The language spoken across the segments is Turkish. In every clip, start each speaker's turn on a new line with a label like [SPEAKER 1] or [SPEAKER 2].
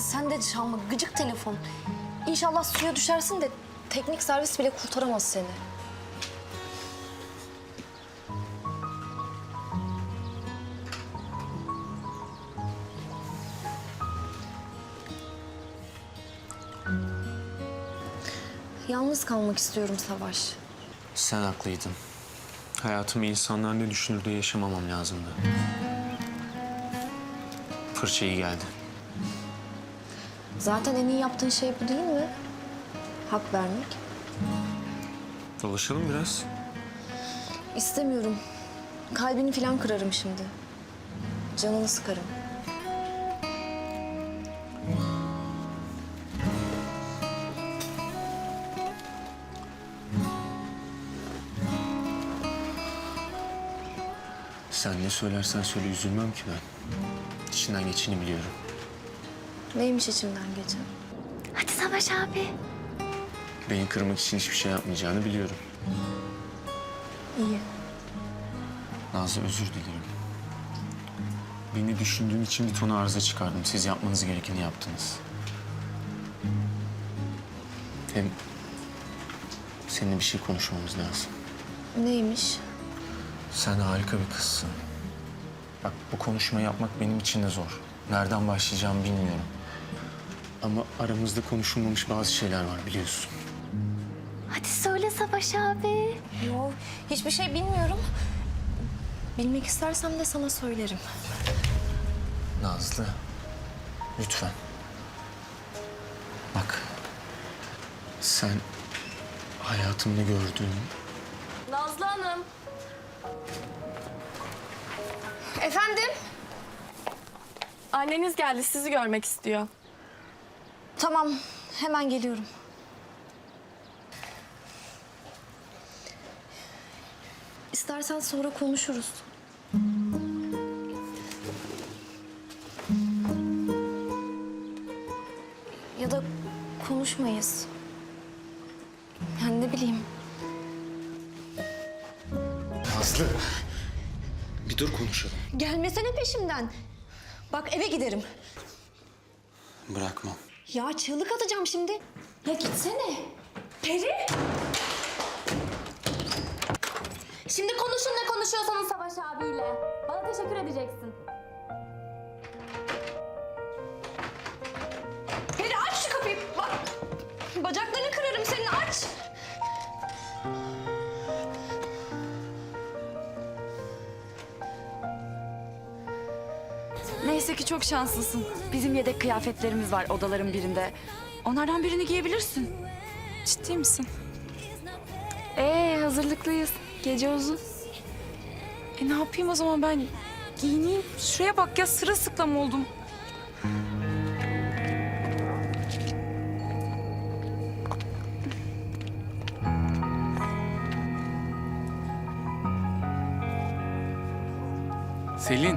[SPEAKER 1] Sen de çalma gıcık telefon. İnşallah suya düşersin de teknik servis bile kurtaramaz seni. Yalnız kalmak istiyorum Savaş.
[SPEAKER 2] Sen haklıydın. Hayatımı insanlar ne düşünür diye yaşamamam lazımdı. Fırça iyi geldi.
[SPEAKER 1] Zaten en iyi yaptığın şey bu değil mi? Hak vermek.
[SPEAKER 2] Dolaşalım biraz.
[SPEAKER 1] İstemiyorum. Kalbini falan kırarım şimdi. Canını sıkarım.
[SPEAKER 2] Sen ne söylersen söyle üzülmem ki ben. İçinden geçeni biliyorum.
[SPEAKER 1] Neymiş içimden geçen?
[SPEAKER 3] Hadi Savaş abi.
[SPEAKER 2] Beni kırmak için hiçbir şey yapmayacağını biliyorum.
[SPEAKER 1] İyi.
[SPEAKER 2] Nazlı özür dilerim. Beni düşündüğün için bir ton arıza çıkardım. Siz yapmanız gerekeni yaptınız. Hem seninle bir şey konuşmamız lazım.
[SPEAKER 1] Neymiş?
[SPEAKER 2] Sen harika bir kızsın. Bak bu konuşmayı yapmak benim için de zor. Nereden başlayacağımı bilmiyorum. Ama aramızda konuşulmamış bazı şeyler var biliyorsun.
[SPEAKER 3] Hadi söyle Savaş abi.
[SPEAKER 1] Yok, hiçbir şey bilmiyorum. Bilmek istersem de sana söylerim.
[SPEAKER 2] Nazlı, lütfen. Bak, sen hayatımda gördüğüm
[SPEAKER 1] Nazlı Hanım. Efendim?
[SPEAKER 4] Anneniz geldi, sizi görmek istiyor.
[SPEAKER 1] Tamam, hemen geliyorum. İstersen sonra konuşuruz. Ya da konuşmayız. Yani ne bileyim.
[SPEAKER 2] Nazlı. Bir dur konuşalım.
[SPEAKER 1] Gelmesene peşimden. Bak eve giderim.
[SPEAKER 2] Bırakmam.
[SPEAKER 1] Ya çığlık atacağım şimdi. Ya gitsene. Peri.
[SPEAKER 3] Şimdi konuşun ne konuşuyorsanız Savaş abiyle. Bana teşekkür edeceksin.
[SPEAKER 5] Çok şanslısın. Bizim yedek kıyafetlerimiz var odaların birinde. Onlardan birini giyebilirsin.
[SPEAKER 4] Ciddi misin?
[SPEAKER 5] Ee hazırlıklıyız. Gece uzun.
[SPEAKER 4] E ne yapayım o zaman ben? Giyineyim. Şuraya bak ya sırılsıklam oldum.
[SPEAKER 2] Selin.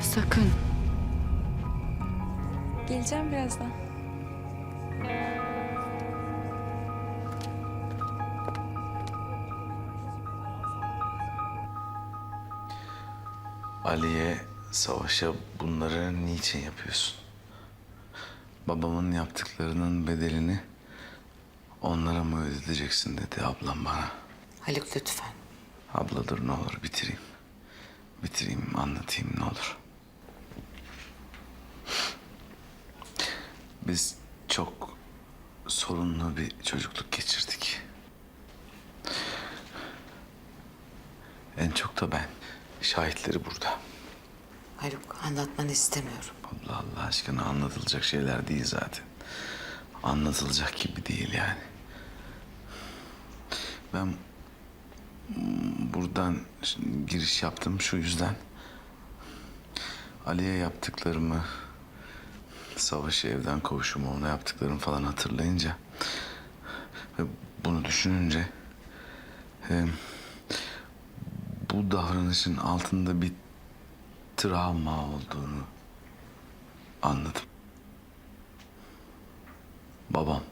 [SPEAKER 5] Sakın.
[SPEAKER 4] Geleceğim birazdan.
[SPEAKER 6] Ali'ye, Savaş'a bunları niçin yapıyorsun? Babamın yaptıklarının bedelini onlara mı ödeteceksin dedi ablam bana.
[SPEAKER 7] Haluk lütfen.
[SPEAKER 6] Abla dur ne olur bitireyim. Bitireyim anlatayım ne olur. Biz çok sorunlu bir çocukluk geçirdik. En çok da ben. Şahitleri burada.
[SPEAKER 7] Haluk anlatmanı istemiyorum.
[SPEAKER 6] Allah Allah aşkına anlatılacak şeyler değil zaten. Anlatılacak gibi değil yani. Ben buradan giriş yaptım şu yüzden. Ali'ye yaptıklarımı, savaşı evden kovuşumu, ona yaptıklarımı falan hatırlayınca ve bunu düşününce e, bu davranışın altında bir travma olduğunu anladım. Babam.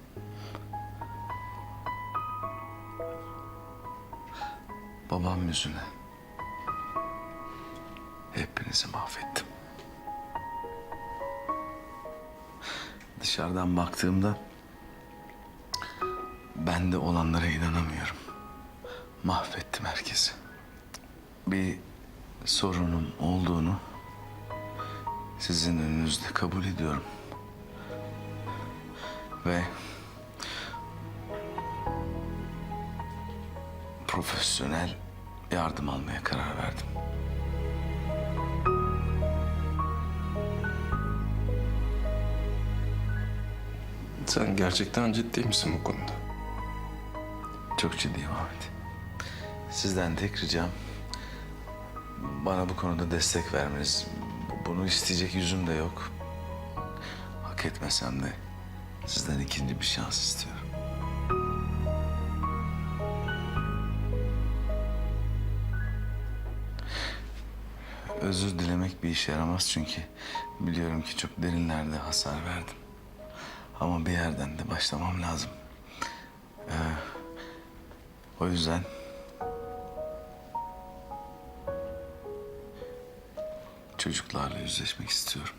[SPEAKER 6] Babam yüzüne hepinizi mahvettim. Dışarıdan baktığımda ben de olanlara inanamıyorum. Mahvettim herkesi. Bir sorunum olduğunu sizin önünüzde kabul ediyorum. Ve profesyonel yardım almaya karar verdim.
[SPEAKER 8] Sen gerçekten ciddi misin bu konuda?
[SPEAKER 6] Çok ciddiyim Ahmet. Sizden tek ricam bana bu konuda destek vermeniz. Bunu isteyecek yüzüm de yok. Hak etmesem de sizden ikinci bir şans istiyorum. Özür dilemek bir işe yaramaz çünkü biliyorum ki çok derinlerde hasar verdim. Ama bir yerden de başlamam lazım. O yüzden çocuklarla yüzleşmek istiyorum.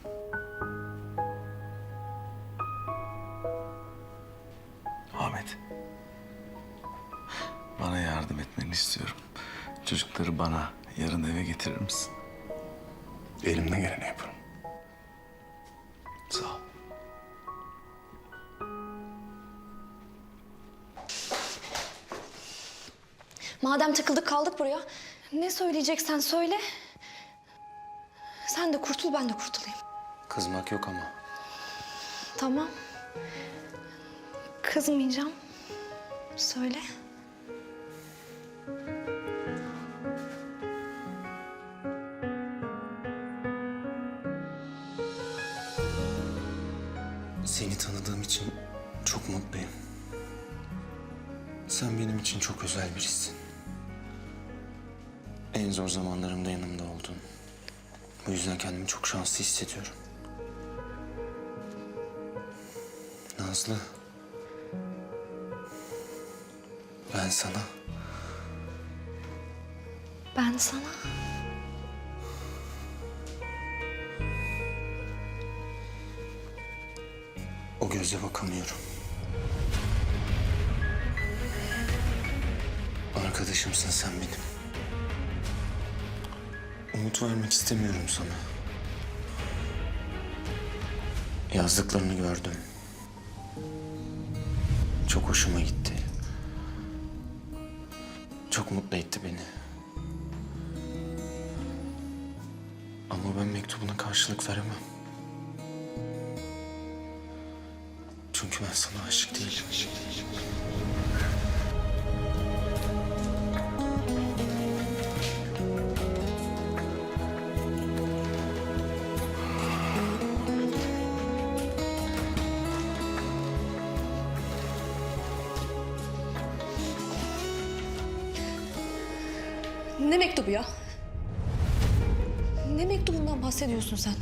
[SPEAKER 6] Ahmet. Bana yardım etmeni istiyorum. Çocukları bana yarın eve getirir misin?
[SPEAKER 8] Elimden geleni yaparım.
[SPEAKER 1] Madem takıldık kaldık buraya. Ne söyleyeceksen söyle. Sen de kurtul ben de kurtulayım.
[SPEAKER 2] Kızmak yok ama.
[SPEAKER 1] Tamam. Kızmayacağım. Söyle.
[SPEAKER 2] Seni tanıdığım için çok mutluyum. Sen benim için çok özel birisin. En zor zamanlarımda yanımda oldun. Bu yüzden kendimi çok şanslı hissediyorum. Nazlı. Ben sana
[SPEAKER 1] Ben sana.
[SPEAKER 2] o gözle bakamıyorum. Arkadaşımsın sen benim. Umut vermek istemiyorum sana. Yazdıklarını gördüm. Çok hoşuma gitti. Çok mutlu etti beni. Ama ben mektubuna karşılık veremem. Çünkü ben sana aşık değilim.
[SPEAKER 1] Ne mektubu ya? Ne mektubundan bahsediyorsun sen?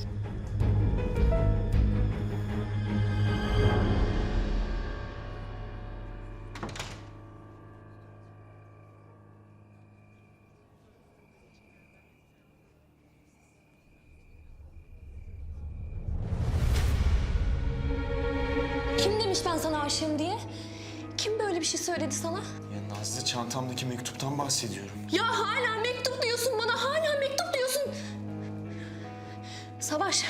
[SPEAKER 2] Çantamdaki mektuptan bahsediyorum.
[SPEAKER 1] Ya hala mektup diyorsun bana, hala mektup diyorsun. Savaş,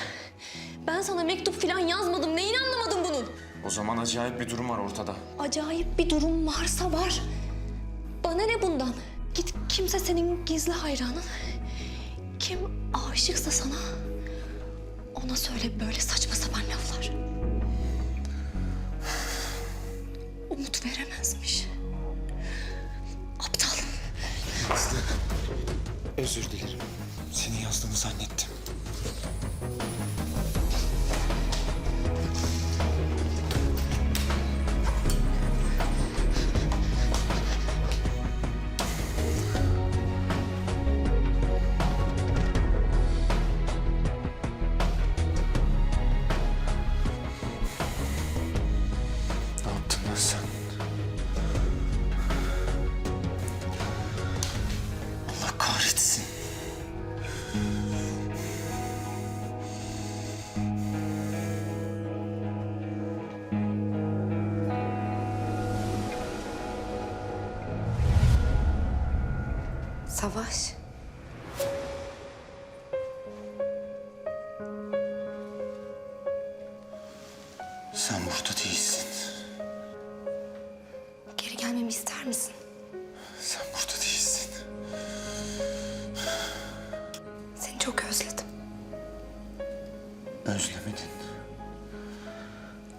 [SPEAKER 1] ben sana mektup falan yazmadım. Neyini anlamadın bunun?
[SPEAKER 2] O zaman acayip bir durum var ortada.
[SPEAKER 1] Acayip bir durum varsa var. Bana ne bundan? Git kimse senin gizli hayranın. Kim aşıksa sana ona söyle böyle saçma sapan laflar. Umut veremezmiş.
[SPEAKER 2] Özür dilerim. Senin yazdığını zannettim.
[SPEAKER 7] Savaş.
[SPEAKER 2] Sen burada değilsin.
[SPEAKER 1] Geri gelmemi ister misin?
[SPEAKER 2] Sen burada değilsin.
[SPEAKER 1] Seni çok özledim.
[SPEAKER 2] Özlemedin.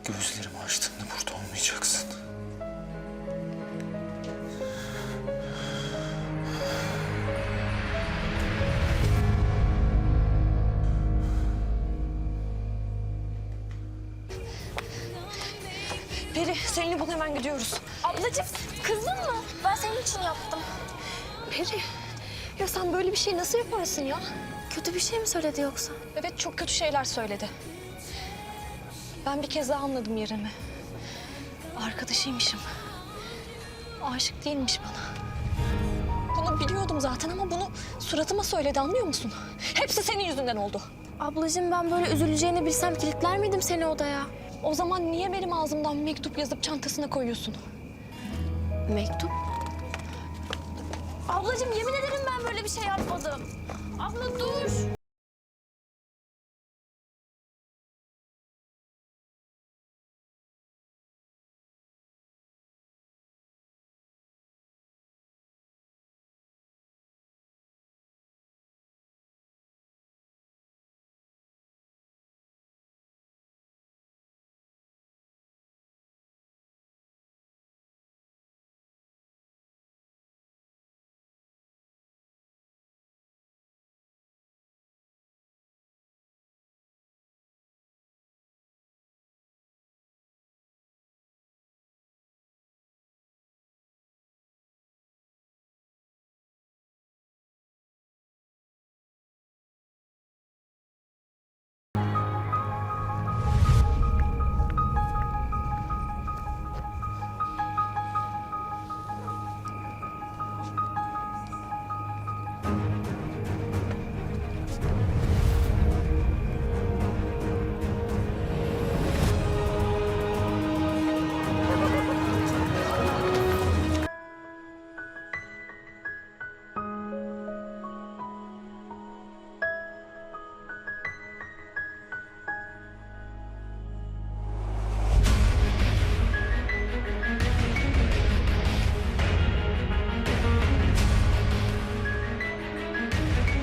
[SPEAKER 2] Gözlerimi açtığında burada olmayacaksın.
[SPEAKER 1] Gidiyoruz.
[SPEAKER 3] Ablacığım kızdın mı? Ben senin için yaptım.
[SPEAKER 1] Peri, ya sen böyle bir şey nasıl yaparsın ya?
[SPEAKER 3] Kötü bir şey mi söyledi yoksa?
[SPEAKER 1] Evet, çok kötü şeyler söyledi. Ben bir kez daha anladım yerimi. Arkadaşıymışım. Aşık değilmiş bana. Bunu biliyordum zaten ama bunu suratıma söyledi anlıyor musun? Hepsi senin yüzünden oldu.
[SPEAKER 3] Ablacığım ben böyle üzüleceğini bilsem kilitler miydim seni odaya?
[SPEAKER 1] O zaman niye benim ağzımdan mektup yazıp çantasına koyuyorsun?
[SPEAKER 3] Mektup? Ablacığım yemin ederim ben böyle bir şey yapmadım. Abla dur.